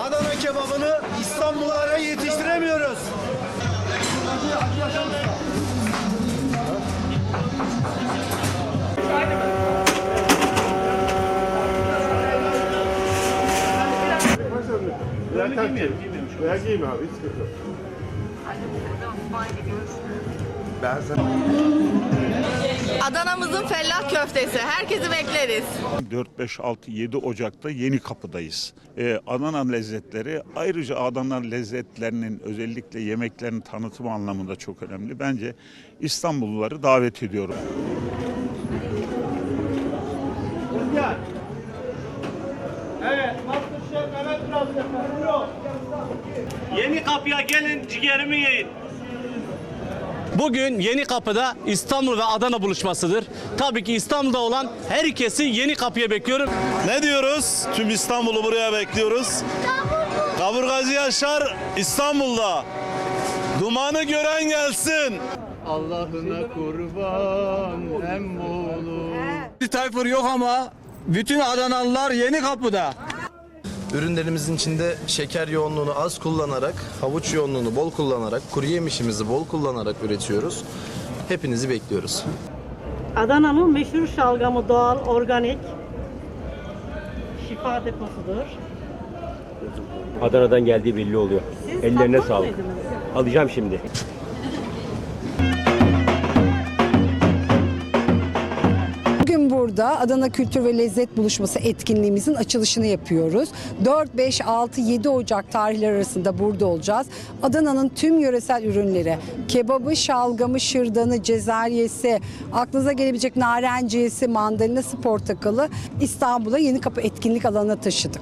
Adana kebabını İstanbullara yetiştiremiyoruz. Veya giymeyelim. Veya abi hiç sıkıntı yok. Ben sana... Adana'mızın fellah köftesi. Herkesi bekleriz. 4, 5, 6, 7 Ocak'ta Yeni Kapı'dayız. Ee, Adana lezzetleri ayrıca Adana lezzetlerinin özellikle yemeklerin tanıtımı anlamında çok önemli. Bence İstanbulluları davet ediyorum. Yeni kapıya gelin ciğerimi yiyin. Bugün Yeni Kapı'da İstanbul ve Adana buluşmasıdır. Tabii ki İstanbul'da olan herkesi Yeni Kapı'ya bekliyorum. Ne diyoruz? Tüm İstanbul'u buraya bekliyoruz. Kaburgacı Yaşar İstanbul'da. Dumanı gören gelsin. Allah'ına kurban emmoğlu. Bir Tayfur yok ama bütün Adanalılar yeni kapıda. Ürünlerimizin içinde şeker yoğunluğunu az kullanarak, havuç yoğunluğunu bol kullanarak, kuru yemişimizi bol kullanarak üretiyoruz. Hepinizi bekliyoruz. Adana'nın meşhur şalgamı doğal, organik. Şifa deposudur. Adana'dan geldiği belli oluyor. Siz Ellerine tatlı sağlık. mıydınız? Alacağım şimdi. Burada Adana Kültür ve Lezzet Buluşması etkinliğimizin açılışını yapıyoruz. 4, 5, 6, 7 Ocak tarihleri arasında burada olacağız. Adana'nın tüm yöresel ürünleri, kebabı, şalgamı, şırdanı, cezeryesi, aklınıza gelebilecek narenciyesi, mandalinası, portakalı İstanbul'a Yeni Kapı etkinlik alanına taşıdık.